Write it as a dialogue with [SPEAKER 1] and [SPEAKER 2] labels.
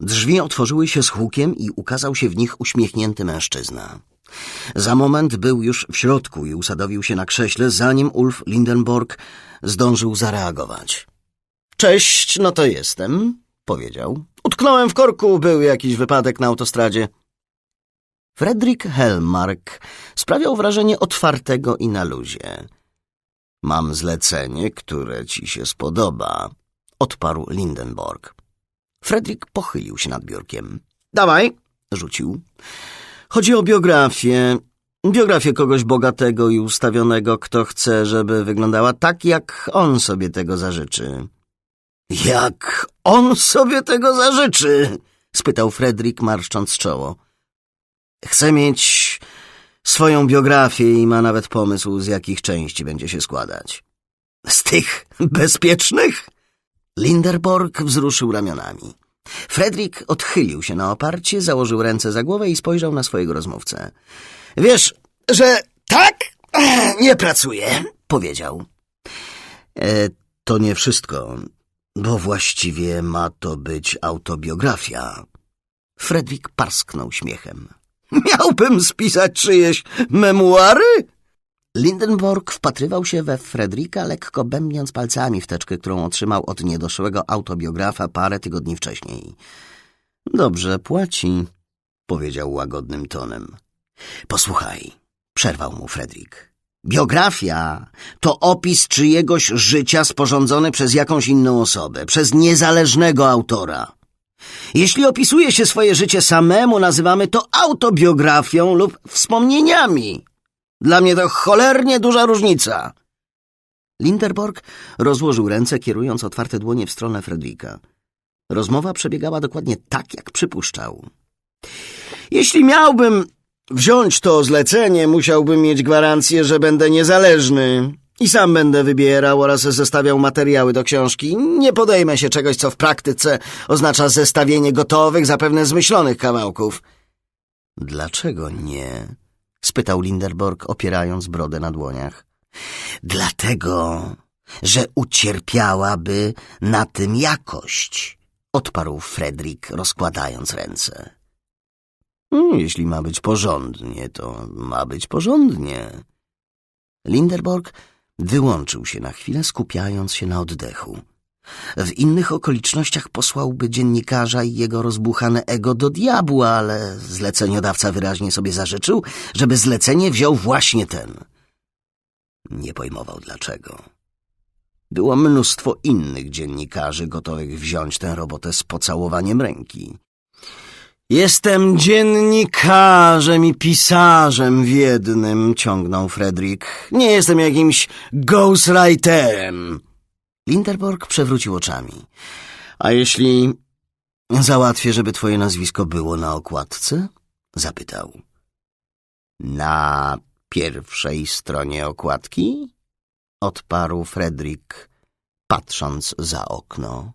[SPEAKER 1] Drzwi otworzyły się z hukiem i ukazał się w nich uśmiechnięty mężczyzna. Za moment był już w środku i usadowił się na krześle, zanim Ulf Lindenborg zdążył zareagować. Cześć, no to jestem, powiedział. Utknąłem w korku, był jakiś wypadek na autostradzie. Fredrik Helmark sprawiał wrażenie otwartego i na luzie. Mam zlecenie, które ci się spodoba, odparł Lindenborg. Fredrik pochylił się nad biurkiem. Dawaj, rzucił. Chodzi o biografię. Biografię kogoś bogatego i ustawionego, kto chce, żeby wyglądała tak, jak on sobie tego zażyczy. Jak on sobie tego zażyczy? spytał Fredrik, marszcząc czoło. Chce mieć swoją biografię i ma nawet pomysł, z jakich części będzie się składać. Z tych bezpiecznych? Linderborg wzruszył ramionami. Fredrik odchylił się na oparcie, założył ręce za głowę i spojrzał na swojego rozmówcę. Wiesz, że tak nie pracuje, powiedział. E, to nie wszystko, bo właściwie ma to być autobiografia. Fredrik parsknął śmiechem. Miałbym spisać czyjeś memuary? Lindenborg wpatrywał się we Fredrika, lekko bębniąc palcami w teczkę, którą otrzymał od niedoszłego autobiografa parę tygodni wcześniej. Dobrze płaci, powiedział łagodnym tonem. Posłuchaj, przerwał mu Fredrik. Biografia to opis czyjegoś życia sporządzony przez jakąś inną osobę, przez niezależnego autora. Jeśli opisuje się swoje życie samemu, nazywamy to autobiografią lub wspomnieniami. Dla mnie to cholernie duża różnica. Linderborg rozłożył ręce, kierując otwarte dłonie w stronę Fredrika. Rozmowa przebiegała dokładnie tak, jak przypuszczał. Jeśli miałbym wziąć to zlecenie, musiałbym mieć gwarancję, że będę niezależny i sam będę wybierał oraz zestawiał materiały do książki. Nie podejmę się czegoś, co w praktyce oznacza zestawienie gotowych, zapewne zmyślonych kawałków. Dlaczego nie? Spytał Linderborg, opierając brodę na dłoniach. Dlatego, że ucierpiałaby na tym jakość, odparł Fredrik, rozkładając ręce. Hmm, Jeśli ma być porządnie, to ma być porządnie. Linderborg wyłączył się na chwilę, skupiając się na oddechu. W innych okolicznościach posłałby dziennikarza i jego rozbuchane ego do diabła, ale zleceniodawca wyraźnie sobie zażyczył, żeby zlecenie wziął właśnie ten. Nie pojmował dlaczego. Było mnóstwo innych dziennikarzy gotowych wziąć tę robotę z pocałowaniem ręki. Jestem dziennikarzem i pisarzem w jednym, ciągnął Fredrik. Nie jestem jakimś ghostwriterem. Linderborg przewrócił oczami. A jeśli załatwię, żeby twoje nazwisko było na okładce? Zapytał. Na pierwszej stronie okładki? Odparł Fredrik, patrząc za okno.